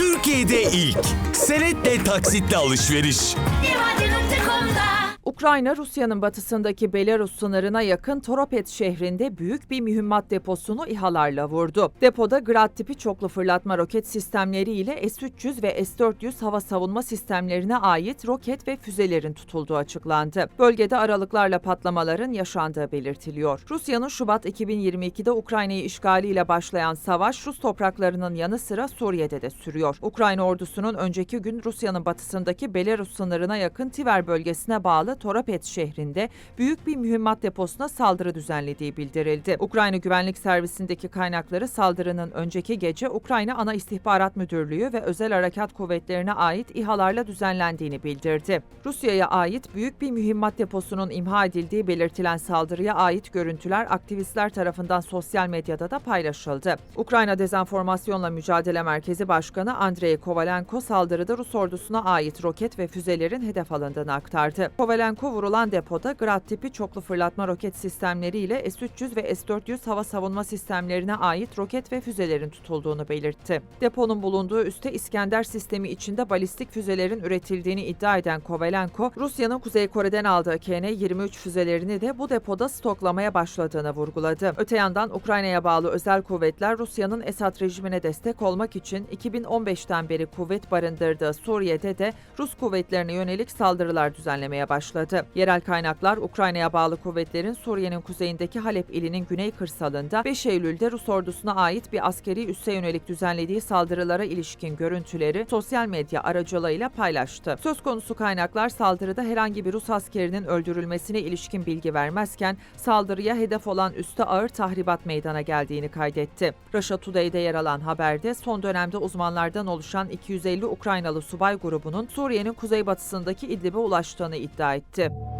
Türkiye'de ilk. Senetle taksitle alışveriş. Ukrayna, Rusya'nın batısındaki Belarus sınırına yakın Toropet şehrinde büyük bir mühimmat deposunu İHA'larla vurdu. Depoda Grad tipi çoklu fırlatma roket sistemleri ile S-300 ve S-400 hava savunma sistemlerine ait roket ve füzelerin tutulduğu açıklandı. Bölgede aralıklarla patlamaların yaşandığı belirtiliyor. Rusya'nın Şubat 2022'de Ukrayna'yı işgaliyle başlayan savaş Rus topraklarının yanı sıra Suriye'de de sürüyor. Ukrayna ordusunun önceki gün Rusya'nın batısındaki Belarus sınırına yakın Tiver bölgesine bağlı Toropet şehrinde büyük bir mühimmat deposuna saldırı düzenlediği bildirildi. Ukrayna Güvenlik Servisindeki kaynakları saldırının önceki gece Ukrayna Ana İstihbarat Müdürlüğü ve Özel Harekat Kuvvetlerine ait İHA'larla düzenlendiğini bildirdi. Rusya'ya ait büyük bir mühimmat deposunun imha edildiği belirtilen saldırıya ait görüntüler aktivistler tarafından sosyal medyada da paylaşıldı. Ukrayna Dezenformasyonla Mücadele Merkezi Başkanı Andrei Kovalenko saldırıda Rus ordusuna ait roket ve füzelerin hedef alındığını aktardı. Kovalenko vurulan depoda Grad tipi çoklu fırlatma roket sistemleriyle S-300 ve S-400 hava savunma sistemlerine ait roket ve füzelerin tutulduğunu belirtti. Deponun bulunduğu üste İskender sistemi içinde balistik füzelerin üretildiğini iddia eden Kovalenko, Rusya'nın Kuzey Kore'den aldığı KN-23 füzelerini de bu depoda stoklamaya başladığını vurguladı. Öte yandan Ukrayna'ya bağlı özel kuvvetler Rusya'nın Esad rejimine destek olmak için 2015'ten beri kuvvet barındırdığı Suriye'de de Rus kuvvetlerine yönelik saldırılar düzenlemeye başladı. Yerel kaynaklar Ukrayna'ya bağlı kuvvetlerin Suriye'nin kuzeyindeki Halep ilinin güney kırsalında 5 Eylül'de Rus ordusuna ait bir askeri üsse yönelik düzenlediği saldırılara ilişkin görüntüleri sosyal medya aracılığıyla paylaştı. Söz konusu kaynaklar saldırıda herhangi bir Rus askerinin öldürülmesine ilişkin bilgi vermezken saldırıya hedef olan üste ağır tahribat meydana geldiğini kaydetti. Russia Today'de yer alan haberde son dönemde uzmanlardan oluşan 250 Ukraynalı subay grubunun Suriye'nin kuzeybatısındaki İdlib'e ulaştığını iddia etti. gitti.